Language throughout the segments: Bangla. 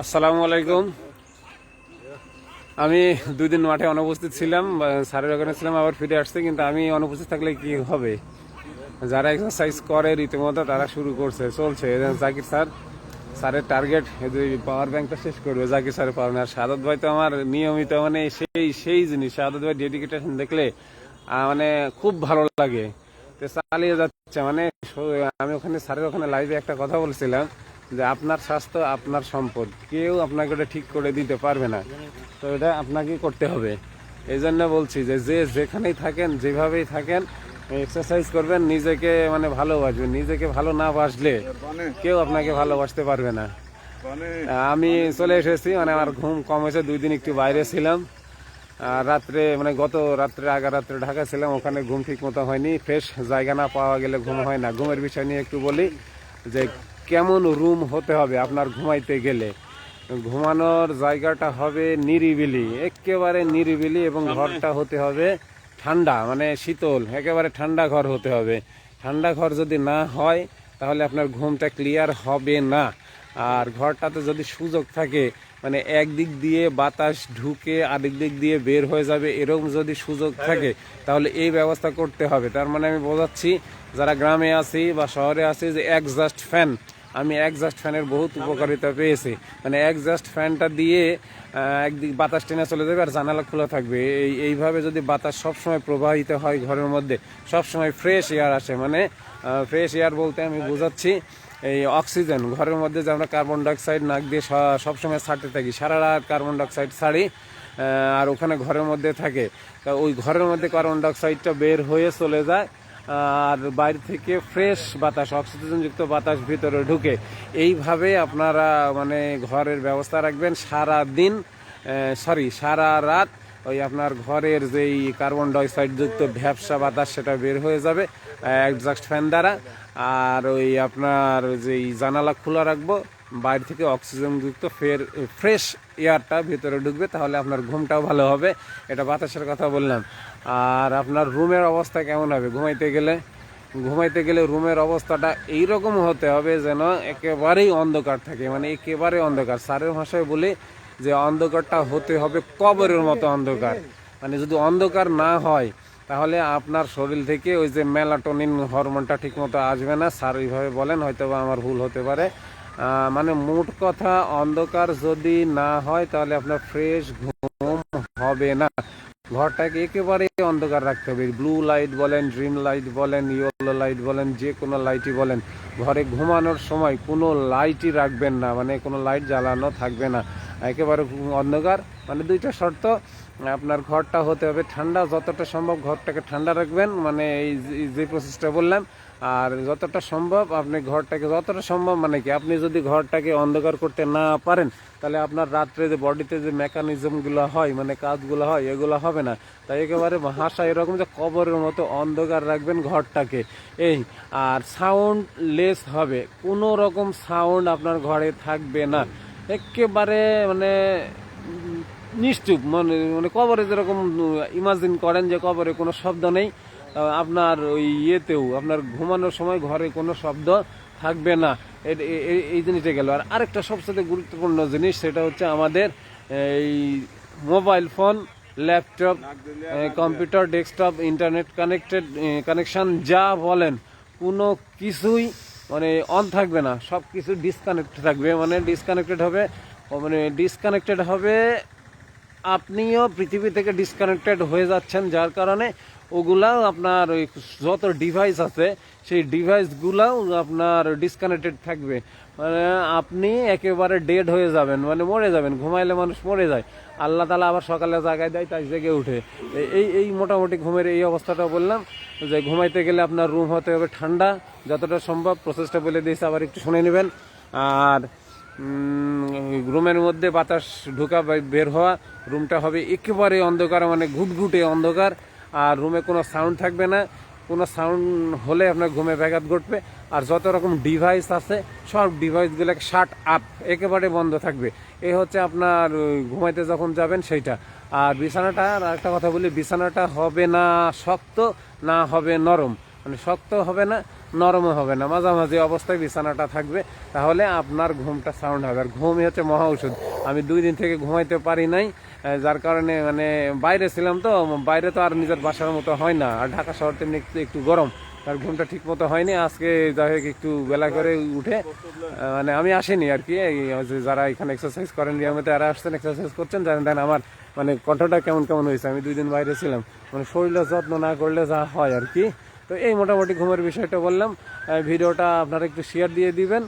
আসসালামু আলাইকুম। আমি দুই দিন মাঠে অনুপস্থিত ছিলাম, বা স্যারের ওখানে ছিলাম, আবার ফিরে আসছে, কিন্তু আমি অনুপস্থিত থাকলে কি হবে? যারা এক্সারসাইজ করে রীতিমতো, তারা শুরু করছে, চলছে। জাকির স্যার, স্যারের টার্গেট পাওয়ার ব্যাংকটা শেষ করবে, জাকির স্যারের পাওয়ার আর সাদত ভাই তো আমার নিয়মিত মানে সেই সেই জিনিস, সাদত ভাই ডেডিকেটেশন দেখলে মানে খুব ভালো লাগে। তো চালিয়ে যাচ্ছে মানে আমি ওখানে, স্যারের ওখানে লাইভে একটা কথা বলছিলাম। যে আপনার স্বাস্থ্য আপনার সম্পদ কেউ আপনাকে ওটা ঠিক করে দিতে পারবে না। তো এটা আপনাকে করতে হবে। এই জন্য বলছি যে যে যেখানেই থাকেন যেভাবেই থাকেন এক্সারসাইজ করবেন নিজেকে মানে ভালোবাসবেন। নিজেকে ভালো না বাসলে কেউ আপনাকে ভালোবাসতে পারবে না। আমি চলে এসেছি মানে আমার ঘুম কম হয়েছে দুই দিন একটু বাইরে ছিলাম। আর রাত্রে মানে গত রাত্রে আগা রাত্রে ঢাকা ছিলাম ওখানে ঘুম ঠিক মতো হয়নি। ফ্রেশ জায়গা না পাওয়া গেলে ঘুম হয় না। ঘুমের বিষয় নিয়ে একটু বলি যে কেমন রুম হতে হবে আপনার ঘুমাইতে গেলে? ঘুমানোর জায়গাটা হবে নিরিবিলি একেবারে নিরিবিলি এবং ঘরটা হতে হবে ঠান্ডা মানে শীতল একেবারে ঠান্ডা ঘর হতে হবে। ঠান্ডা ঘর যদি না হয় তাহলে আপনার ঘুমটা ক্লিয়ার হবে না। আর ঘরটাতে যদি সুযোগ থাকে মানে একদিক দিয়ে বাতাস ঢুকে আরেক দিক দিয়ে বের হয়ে যাবে এরকম যদি সুযোগ থাকে তাহলে এই ব্যবস্থা করতে হবে। তার মানে আমি বোঝাচ্ছি যারা গ্রামে আছি বা শহরে আছি যে একজাস্ট ফ্যান আমি একজাস্ট ফ্যানের বহুত উপকারিতা পেয়েছি। মানে একজাস্ট ফ্যানটা দিয়ে একদিক বাতাস টেনে চলে যাবে আর জানালা খোলা থাকবে। এই, এইভাবে যদি বাতাস সবসময় প্রবাহিত হয় ঘরের মধ্যে, সবসময় ফ্রেশ এয়ার আসে। মানে ফ্রেশ এয়ার বলতে আমি বোঝাচ্ছি, এই অক্সিজেন ঘরের মধ্যে যে আমরা কার্বন ডাইঅক্সাইড নাক দিয়ে সবসময় ছাড়তে থাকি, সারা রাত কার্বন ডাইঅক্সাইড ছাড়ি আর ওখানে ঘরের মধ্যে থাকে। তা ওই ঘরের মধ্যে কার্বন ডাইঅক্সাইডটা বের হয়ে চলে যায় আর বাইরে থেকে ফ্রেশ বাতাস, অক্সিজেনযুক্ত বাতাস ভিতরে ঢুকে। এইভাবে আপনারা মানে ঘরের ব্যবস্থা রাখবেন সারা দিন সরি সারা রাত ওই আপনার ঘরের যেই কার্বন ডাইঅক্সাইডযুক্ত ভ্যাবসা বাতাস সেটা বের হয়ে যাবে একজাস্ট ফ্যান দ্বারা। আর ওই আপনার যেই জানালা খোলা রাখব বাইরে থেকে অক্সিজেন যুক্ত ফের, ফ্রেশ এয়ারটা ভিতরে ঢুকবে, তাহলে আপনার ঘুমটাও ভালো হবে। এটা বাতাসের কথা বললাম। আর আপনার রুমের অবস্থা কেমন হবে? ঘুমাইতে গেলে? ঘুমাইতে গেলে রুমের অবস্থাটা এইরকম হতে হবে যেন একেবারেই অন্ধকার থাকে। মানে একেবারে অন্ধকার। স্যারের ভাষায় বলি যে অন্ধকারটা হতে হবে কবরের মতো অন্ধকার। মানে যদি অন্ধকার না হয়, তাহলে আপনার শরীর থেকে ওই যে মেলাটোনিন হরমোনটা ঠিকমতো আসবে না। স্যার এইভাবে বলেন হয়তো বা আমার ভুল হতে পারে। মানে মোট কথা অন্ধকার যদি না হয়, তাহলে আপনার ফ্রেশ ঘুম হবে না। ঘরটাকে একেবারেই অন্ধকার রাখতে হবে। ব্লু লাইট বলেন ড্রিম লাইট বলেন, ইয়েলো লাইট বলেন, যে কোনো লাইটই বলেন, ঘরে ঘুমানোর সময় কোনো লাইটই রাখবেন না। মানে কোনো লাইট জ্বালানো থাকবে না। একেবারে অন্ধকার মানে দুইটা শর্ত। আপনার ঘরটা হতে হবে ঠান্ডা, যতটা সম্ভব ঘরটাকে ঠান্ডা রাখবেন মানে এই যে- প্রসেসটা বললাম। আর যতটা সম্ভব আপনি ঘরটাকে যতটা সম্ভব মানে কি, আপনি যদি ঘরটাকে অন্ধকার করতে না পারেন, তাহলে আপনার রাত্রে যে বডিতে যে মেকানিজমগুলো হয় মানে কাজগুলো হয়, এগুলো হবে না। তাই একেবারে হাসা এরকম যে কবরের মতো অন্ধকার রাখবেন ঘরটাকে। এই, আর সাউন্ড লেস হবে। কোনো রকম সাউন্ড আপনার ঘরে থাকবে না। একেবারে মানে নিশ্চুপ মানে মানে কবরে যেরকম ইমাজিন করেন যে কবরে কোনো শব্দ নেই আপনার ওই ইয়েতেও আপনার ঘুমানোর সময় ঘরে কোনো শব্দ থাকবে না। এই জিনিসটা গেল। আর আরেকটা সবচেয়ে গুরুত্বপূর্ণ জিনিস সেটা হচ্ছে আমাদের এই mobile phone laptop computer desktop internet connected connection যা বলেন কোনো কিছুই মানে অন থাকবে না। সব কিছু ডিসকানেক্ট থাকবে। মানে ডিসকানেক্টেড হবে মানে ডিসকানেক্টেড হবে আপনিও পৃথিবী থেকে ডিসকানেক্টেড হয়ে যাচ্ছেন, যার কারণে ওগুলাও আপনার ওই যত ডিভাইস আছে, সেই ডিভাইসগুলাও আপনার ডিসকানেক্টেড থাকবে। মানে আপনি একেবারে ডেড হয়ে যাবেন মানে মরে যাবেন, ঘুমাইলে মানুষ মরে যায়। আল্লাহ তালা আবার সকালে জাগায় দেয়, তাই জেগে উঠে। এই এই মোটামুটি ঘুমের এই অবস্থাটা বললাম, যে ঘুমাইতে গেলে আপনার রুম হতে হবে ঠান্ডা, যতটা সম্ভব প্রসেসটা বলে দিয়েছে, আবার একটু শুনে নেবেন। আর রুমের মধ্যে বাতাস ঢোকা বা বের হওয়া রুমটা হবে একেবারে অন্ধকার মানে ঘুটঘুটে অন্ধকার, আর রুমে কোনো সাউন্ড থাকবে না। কোনো সাউন্ড হলে আপনার ঘুমে ব্যাঘাত ঘটবে। আর যত রকম ডিভাইস আছে, সব ডিভাইসগুলো শার্ট আপ একেবারে বন্ধ থাকবে। এ হচ্ছে আপনার ঘুমাইতে যখন যাবেন সেইটা। আর বিছানাটা, আর একটা কথা বলি, বিছানাটা হবে না শক্ত, না হবে নরম। মানে শক্ত হবে না নরমও হবে না, মাঝামাঝি অবস্থায় বিছানাটা থাকবে। তাহলে আপনার ঘুমটা সাউন্ড হবে। আর ঘুমই হচ্ছে মহা ওষুধ আমি দুই দিন থেকে ঘুমাইতে পারি নাই যার কারণে মানে বাইরে ছিলাম তো, বাইরে তো আর নিজের বাসার মতো হয় না। আর ঢাকা শহর তেমনি একটু গরম। তার ঘুমটা ঠিক মতো হয়নি। আজকে যাই একটু বেলা করে উঠে মানে আমি আসিনি আর কি। যারা এখানে এক্সারসাইজ করেন, নিয়মিত তারা আসছেন এক্সারসাইজ করছেন, জানেন দেন আমার মানে কণ্ঠটা কেমন কেমন হয়েছে। আমি দুই দিন বাইরে ছিলাম। মানে শরীরের যত্ন না করলে যা হয় আর কি। তো এই মোটামুটি ঘুমের বিষয়টা বললাম। ভিডিওটা আপনারা একটু শেয়ার দিয়ে দিবেন।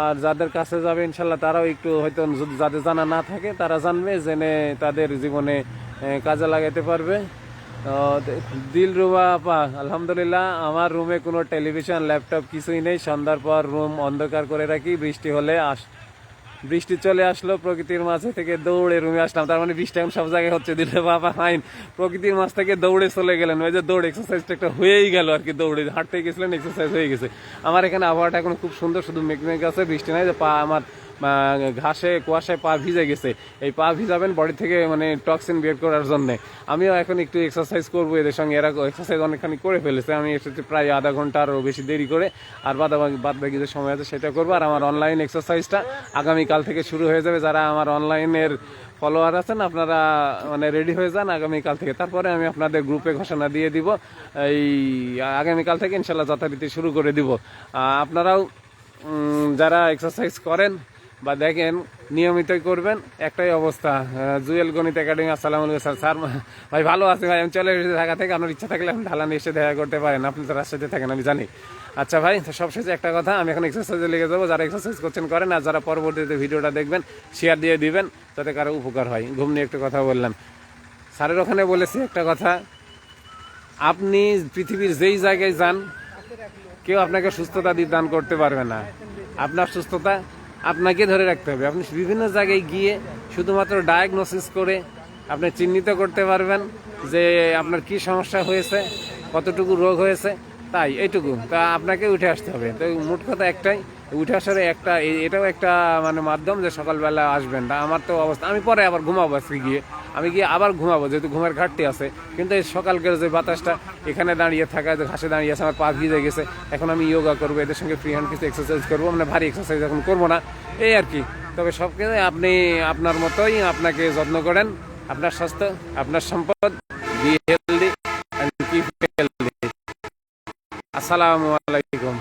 আর যাদের কাছে যাবে ইনশাল্লাহ তারাও একটু হয়তো যদি যাদের জানা না থাকে, তারা জানবে, জেনে তাদের জীবনে কাজে লাগাতে পারবে। দিল রুমা আপা, আলহামদুলিল্লাহ, আমার রুমে কোনো টেলিভিশন, ল্যাপটপ কিছুই নেই। সন্ধ্যার পর রুম অন্ধকার করে রাখি, বৃষ্টি হলে আস বৃষ্টি চলে আসলো, প্রকৃতির মাঝে থেকে দৌড়ে রুমে আসলাম। তার মানে বৃষ্টি এখন সব জায়গায় হচ্ছে, দিলে বাবা ফাইন প্রকৃতির মাঝ থেকে দৌড়ে চলে গেলেন। ওই যে দৌড় এক্সারসাইজটা একটা হয়েই গেল আর কি, দৌড়ে। হাঁটতে গেছিলেন এক্সারসাইজ হয়ে গেছে। আমার এখানে আবহাওয়াটা এখন খুব সুন্দর, শুধু মেঘ মেঘ আছে, বৃষ্টি নাই, যে পা আমার ঘাসে, কুয়াশায় পা ভিজে গেছে। এই পা ভিজাবেন বডি থেকে মানে টক্সিন বের করার জন্য। আমিও এখন একটু এক্সারসাইজ করব, এদের সঙ্গে এরা এক্সারসাইজ অনেকখানি করে ফেলেছে। আমি এসেছি প্রায় আধা ঘণ্টা আরও বেশি দেরি করে আর বাদ বাদ বাকি যে সময় আছে সেটা করব। আর আমার অনলাইন এক্সারসাইজটা আগামীকাল থেকে শুরু হয়ে যাবে। যারা আমার অনলাইনের ফলোয়ার আছেন, আপনারা মানে রেডি হয়ে যান আগামীকাল থেকে। তারপরে আমি আপনাদের গ্রুপে ঘোষণা দিয়ে দিব। এই আগামীকাল থেকে ইনশাল্লাহ যথারীতি শুরু করে দিব। আপনারাও যারা এক্সারসাইজ করেন বা দেখেন, নিয়মিতই করবেন, একটাই অবস্থা। জুয়েল গণিত একাডেমি, আসসালাম স্যার। স্যার, ভাই, ভালো আছে ভাই, আমি চলে এসেছি ঢাকা থেকে। আপনার ইচ্ছা থাকলে আপনি ঢালানি এসে দেখা করতে পারেন। আপনি তো রাস্তাতে থাকেন, আমি জানি। আচ্ছা ভাই সবশেষে একটা কথা, আমি এখন এক্সারসাইজে লেগে যাব। যারা এক্সারসাইজ করছেন, করেন। আর যারা পরবর্তীতে ভিডিওটা দেখবেন শেয়ার দিয়ে দিবেন, যাতে কারও উপকার হয়। ঘুম নিয়ে একটু কথা বললাম। স্যারের ওখানে বলেছি একটা কথা, আপনি পৃথিবীর যেই জায়গায় যান, কেউ আপনাকে সুস্থতা দিয়ে দান করতে পারবে না। আপনার সুস্থতা আপনাকে ধরে রাখতে হবে। আপনি বিভিন্ন জায়গায় গিয়ে শুধুমাত্র ডায়াগনোসিস করে আপনি চিহ্নিত করতে পারবেন যে আপনার কি সমস্যা হয়েছে, কতটুকু রোগ হয়েছে, তাই, এইটুকু। তা আপনাকে উঠে আসতে হবে। তো মোট কথা একটাই, উঠে আসার একটা এটাও একটা মানে মাধ্যম যে সকালবেলা আসবেন। তা আমার তো অবস্থা, আমি পরে আবার ঘুমাবো আজকে গিয়ে। আমি গিয়ে আবার ঘুমাবো, যেহেতু ঘুমের ঘাটতি আছে। কিন্তু এই সকালকের যে বাতাসটা, এখানে দাঁড়িয়ে থাকা, যে ঘাসে দাঁড়িয়ে আছে, আমার পা ভিজে গেছে। এখন আমি ইয়োগা করব, এদের সঙ্গে ফ্রি হ্যান্ড কিছু এক্সারসাইজ করব। মানে ভারী এক্সারসাইজ এখন করব না। এই আর কি। তবে সব কিছু আপনি, আপনার মতোই আপনাকে যত্ন করেন। আপনার স্বাস্থ্য, আপনার সম্পদ। Be healthy and keep healthy আসসালামু আলাইকুম।